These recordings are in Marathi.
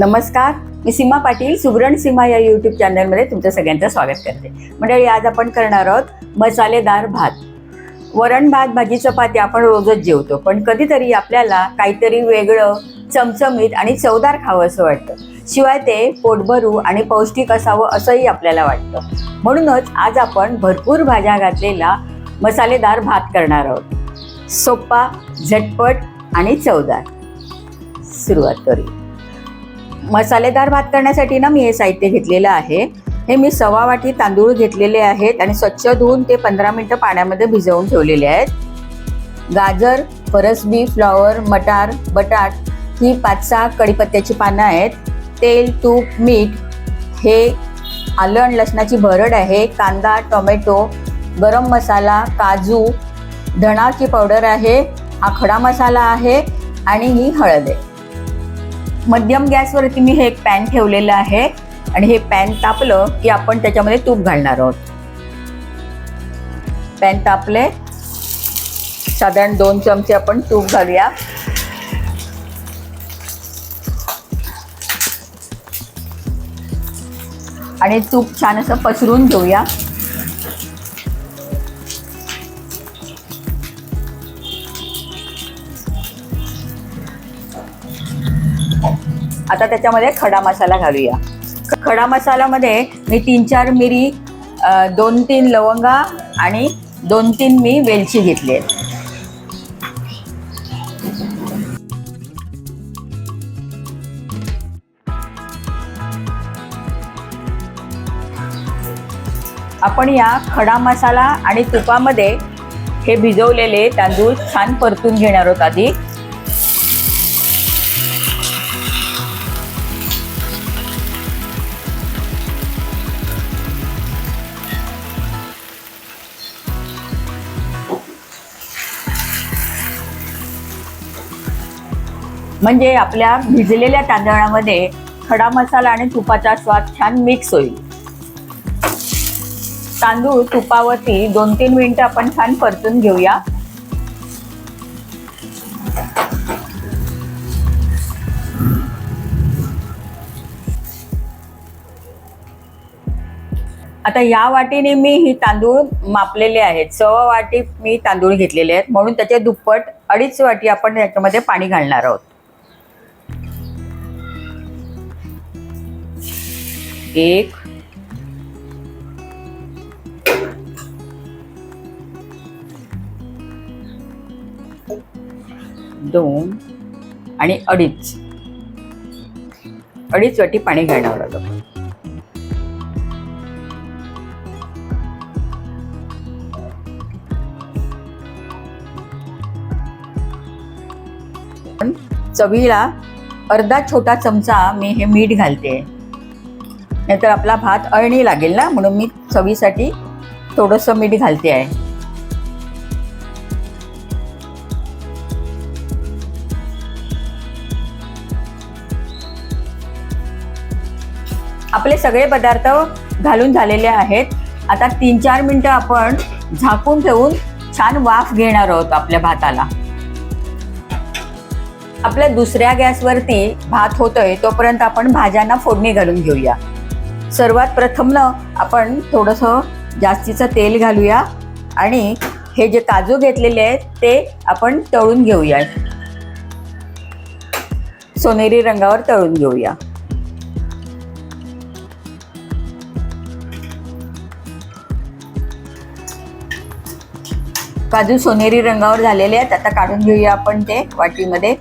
नमस्कार. मी सीमा पाटील सुगरण सीमा या यूट्यूब चॅनलमध्ये तुमचं सगळ्यांचं स्वागत करते. मंडळी आज आपण करणार आहोत मसालेदार भात. वरण भात भाजी चपाती आपण रोजच जेवतो पण कधीतरी आपल्याला काहीतरी वेगळं चमचमीत आणि चवदार खावं असं वाटतं. शिवाय ते पोटभरू आणि पौष्टिक असावं असंही आपल्याला वाटतं. म्हणूनच आज आपण भरपूर भाज्या घातलेला मसालेदार भात करणार आहोत. सोप्पा झटपट आणि चवदार. सुरुवात करूया. मसालेदार भात करण्यासाठी ना मी हे साहित्य घेतलेलं आहे. हे मी सव्वा वाटी तांदूळ घेतलेले आहेत आणि स्वच्छ धुवून ते पंधरा मिनटं पाण्यामध्ये भिजवून ठेवलेले आहेत. गाजर फरसबी फ्लॉवर मटार बटाट ही पाच सहा कडीपत्त्याची पानं आहेत. तेल तूप मीठ हे आलं आणि लसणाची भरड आहे. कांदा टोमॅटो गरम मसाला काजू धणाची पावडर आहे. हा खडा मसाला आहे आणि ही हळद आहे. मध्यम गॅसवरती मी हे एक पॅन ठेवलेलं आहे. आणि हे पॅन तापलं की आपण त्याच्यामध्ये तूप घालणार आहोत. पॅन तापले. साधारण दोन चमचे आपण तूप घालूया. आणि तूप छान असं पसरून घेऊया. आता त्याच्यामध्ये खडा मसाला घालूया. खडा मसाल्यामध्ये मी तीन चार मिरी दोन तीन लवंगा आणि दोन तीन मी वेलची घेतली आहे आपण या खडा मसाला आणि तुपामध्ये हे भिजवलेले तांदूळ छान परतून घेणार आहोत आधी. म्हणजे आपल्या भिजलेल्या तांदळामध्ये खडा मसाला आणि तुपाचा स्वाद छान मिक्स होईल. तांदूळ तुपावरती दोन तीन मिनिटं आपण छान परतून घेऊया. आता या वाटीने मी ही तांदूळ मापलेले आहेत. सव्वा वाटी मी तांदूळ घेतलेले आहेत. म्हणून त्याचे दुप्पट अडीच वाटी आपण याच्यामध्ये पाणी घालणार आहोत. एक. दोन. आणि अडीच. अडीच वाटी पाणी घालणार आहोत चवीला अर्धा छोटा चमचा मी हे मीठ घालते. नाहीतर आपला भात अळणी लागेल ना म्हणून मी चवीसाठी थोडंसं मीठ घालते आहे. आपले सगळे पदार्थ घालून झालेले आहेत. आता तीन चार मिनटं आपण झाकून ठेवून छान वाफ घेणार आहोत आपल्या भाताला. आपल्या दुसऱ्या गॅसवरती भात होतोय तोपर्यंत आपण भाज्यांना फोडणी घालून घेऊया. सर्वात प्रथम ना आपण थोडंसं जास्तीचं तेल घालूया आणि हे जे काजू घेतलेले आहेत ते आपण तळून घेऊया सोनेरी रंगावर तळून घेऊया. काजू सोनेरी रंगावर झालेले आहेत आता काढून घेऊया आपण ते वाटीमध्ये.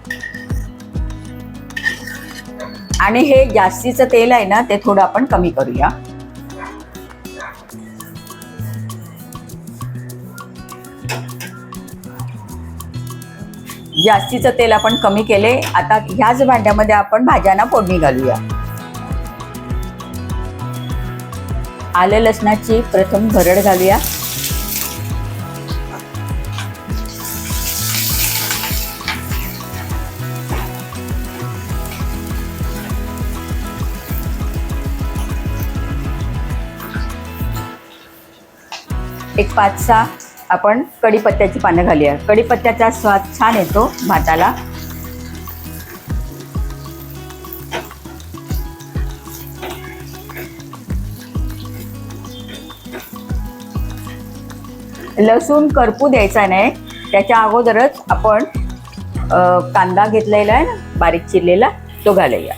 आणि हे जास्तीचं तेल आहे ना ते थोडं आपण कमी करूया. जास्तीचं तेल आपण कमी केले. आता ह्याच भांड्यामध्ये आपण भाज्यांना फोडणी घालूया. आलं लसणाची प्रथम भरड घालूया. एक पाच सहा आपण कढीपत्त्याची पानं घालूया. कढीपत्त्याचा स्वाद छान येतो भाताला. लसूण करपू द्यायचा नाही. त्याच्या अगोदरच आपण कांदा घेतलेला आहे ना बारीक चिरलेला तो घालूया.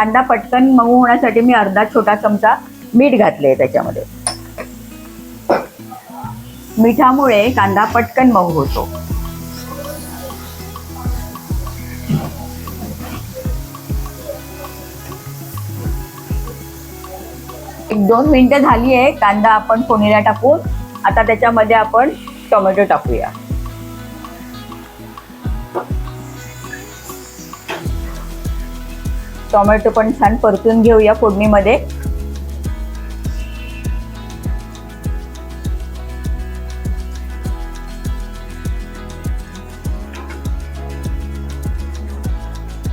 कांदा पटकन मऊ होण्यासाठी मी अर्धा छोटा चमचा मीठ घातले त्याच्यामध्ये. मिठामुळे कांदा पटकन मऊ होतो. एक दोन मिनिटं झाली आहे कांदा आपण फोडणीला टाकून आता त्याच्यामध्ये आपण टोमॅटो टाकूया. टोमॅटो पण छान परतून घेऊया फोडणीमध्ये.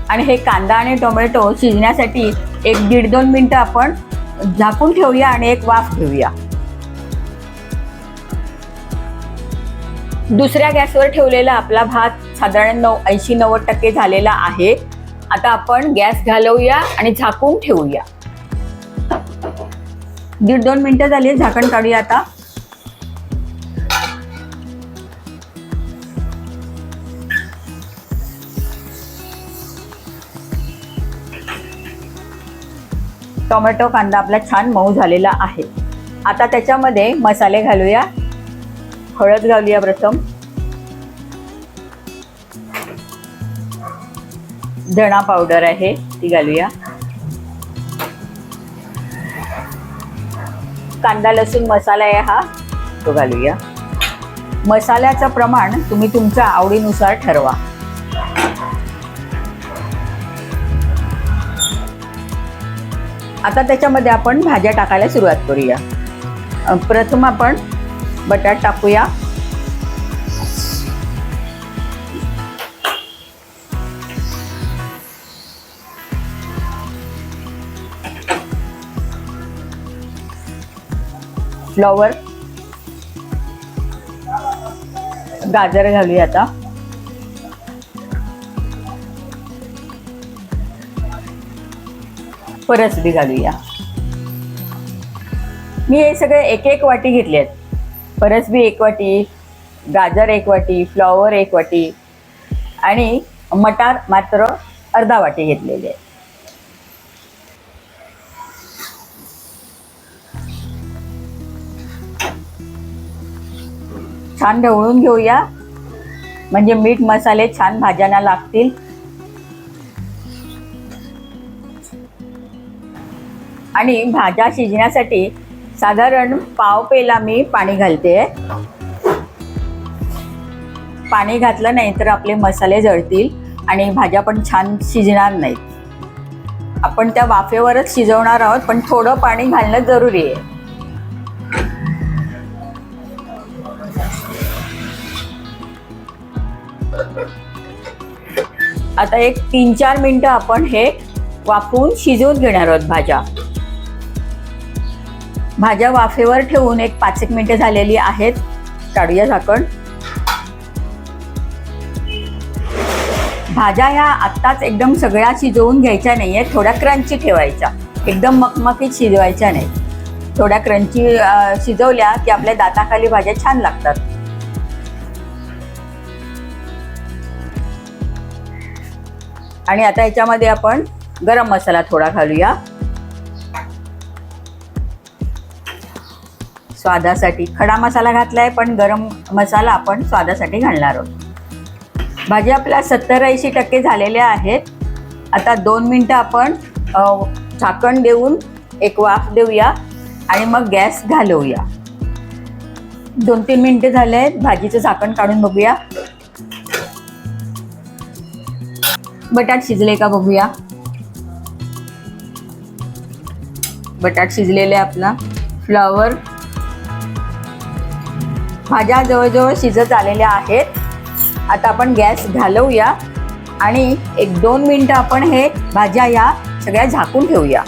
आणि हे कांदा आणि टोमॅटो शिजण्यासाठी एक दीड दोन मिनिटं आपण झाकून ठेवूया आणि एक वाफ घेऊया. दुसऱ्या गॅसवर ठेवलेला आपला भात साधारण नऊ ऐंशी नव्वद टक्के झालेला आहे. आता आपण गॅस घालवूया आणि झाकून ठेवूया. दीड दोन मिनिटं झाली झाकण काढूया आता. टोमॅटो कांदा आपला छान मऊ झालेला आहे. आता त्याच्यामध्ये मसाले घालूया. हळद घालूया प्रथम. धणा पावडर आहे ती घालूया. कांदा लसूण मसाला आहे हा तो घालूया. मसाल्याचं प्रमाण तुम्ही तुमच्या आवडीनुसार ठरवा. आता त्याच्यामध्ये आपण भाज्या टाकायला सुरुवात करूया. प्रथम आपण बटाट टाकूया. फ्लॉवर गाजर घालूया आता. परसबी घालूया. मी हे सगळे एक एक वाटी घेतले आहेत. परसबी एक वाटी गाजर एक वाटी फ्लॉवर एक वाटी आणि मटार मात्र अर्धा वाटी घेतलेले आहे. छान ढवळून घेऊया. म्हणजे मीठ मसाले छान भाज्यांना लागतील. आणि भाज्या शिजण्यासाठी साधारण पाव पेला मी पाणी घालते. पाणी घातलं नाही तर आपले मसाले जळतील आणि भाज्या पण छान शिजणार नाहीत. आपण त्या वाफेवरच शिजवणार आहोत पण थोडं पाणी घालणं जरुरी आहे. आता एक तीन चार मिनिटं आपण हे वाफवून शिजवून घेणार आहोत भाज्या. भाज्या वाफेवर ठेवून एक पाच एक मिनिटं झालेली आहेत. काढूया झाकण भाज्या ह्या आत्ताच एकदम सगळ्या शिजवून घ्यायच्या नाही आहेत थोड्या क्रंची ठेवायच्या. एकदम मकमकीत शिजवायच्या नाही थोड्या क्रंची शिजवल्या की आपल्या दाताखाली भाज्या छान लागतात. आणि आता याच्यामध्ये आपण गरम मसाला थोडा घालूया. स्वादासाठी खडा मसाला घातलाय पण गरम मसाला आपण स्वादासाठी घालणार आहोत. भाजी आपल्या सत्तर ऐंशी टक्के झालेल्या आहेत. आता दोन मिनटं आपण झाकण देऊन एक वाफ देऊया आणि मग गॅस घालवूया. दोन तीन मिनटं झाले आहेत भाजीचं झाकण काढून बघूया. बटाट शिजले का बघूया. बटाट शिजलेले आपला फ्लॉवर भाज्या जवळजवळ शिजत आलेल्या आहेत. आता आपण गॅस घालवूया आणि एक दोन मिनटं आपण हे भाज्या या सगळ्या झाकून ठेवूया.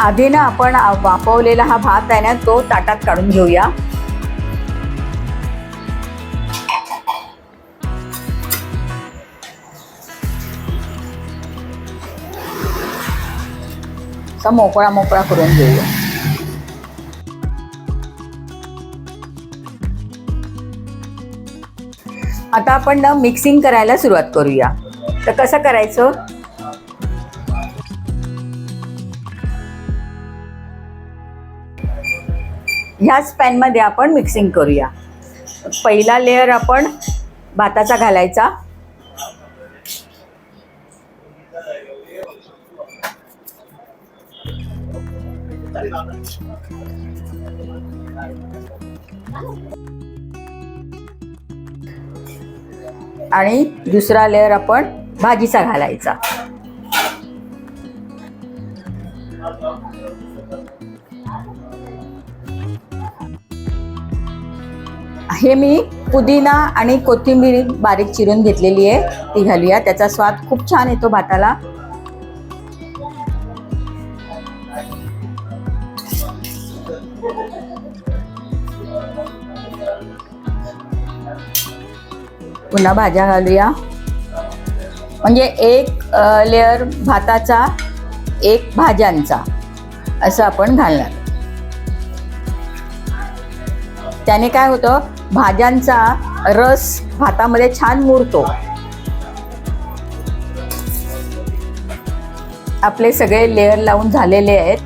आधी ना आपण वापवलेला वाफवलेला हा भात आहे ना तो ताटात काढून घेऊया. असा मोकळा मोकळा करून घेऊया आता आपण ना मिक्सिंग करायला सुरुवात करूया. तर कसं करायचं? ह्याच पॅनमध्ये आपण मिक्सिंग करूया. पहिला लेअर आपण भाताचा घालायचा. आणि दुसरा लेअर आपण भाजीचा घालायचा. हे मी पुदिना आणि कोथिंबीर बारीक चिरून घेतलेली आहे ती घालूया. त्याचा स्वाद खूप छान येतो भाताला. पुन्हा भाज्या घालूया. म्हणजे एक लेअर भाताचा एक भाज्यांचा असं आपण घालणार. त्याने काय होतं? भाज्यांचा रस भातामध्ये छान मुरतो. आपले सगळे लेअर लावून झालेले आहेत.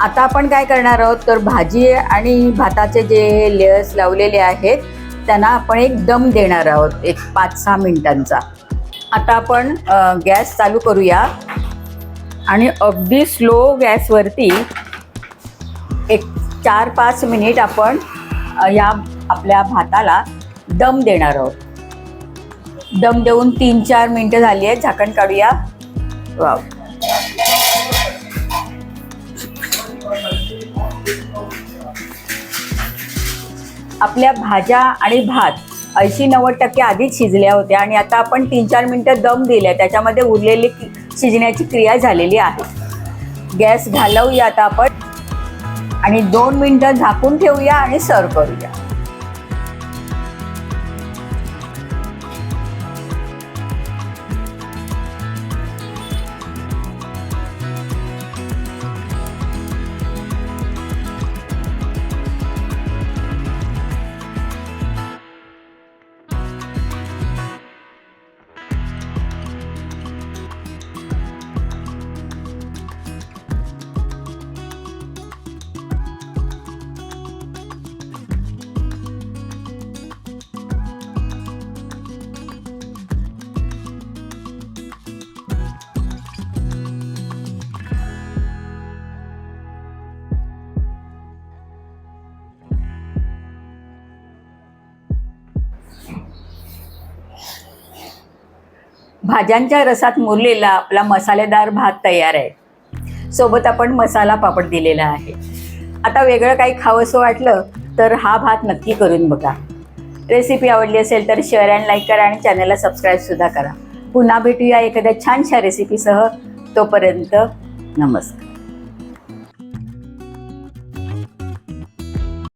आता आपण काय करणार आहोत? तर भाजी आणि भाताचे जे लेअर्स लावलेले आहेत त्यांना आपण एक दम देणार आहोत एक पाच सहा मिनिटांचा. आता आपण गॅस चालू करूया. आणि अगदी स्लो गॅसवरती एक चार पाच मिनिट आपण या आपल्या भाताला दम देणार आहोत. दम देऊन तीन चार मिनटं झाली आहेत झाकण काढूया. वाव. आपल्या भाज्या आणि भात ऐंशी नव्वद टक्के आधीच शिजल्या होत्या आणि आता आपण तीन चार मिनटं दम दिल्या. त्याच्यामध्ये उरलेली शिजण्याची क्रिया झालेली आहे. गॅस घालवूया आता आपण आणि दोन मिनटं झाकून ठेवूया आणि सर्व करूया. भाज्यांच्या रसात मुरलेला आपला मसालेदार भात तयार आहे. सोबत आपण मसाला पापड दिलेला आहे. आता वेगळं काही खावंसं वाटलं तर हा भात नक्की करून बघा. रेसिपी आवडली असेल तर शेअर अँड लाईक करा आणि चॅनलला सबस्क्राईबसुद्धा करा. पुन्हा भेटूया एखाद्या छानशा रेसिपीसह तोपर्यंत नमस्कार.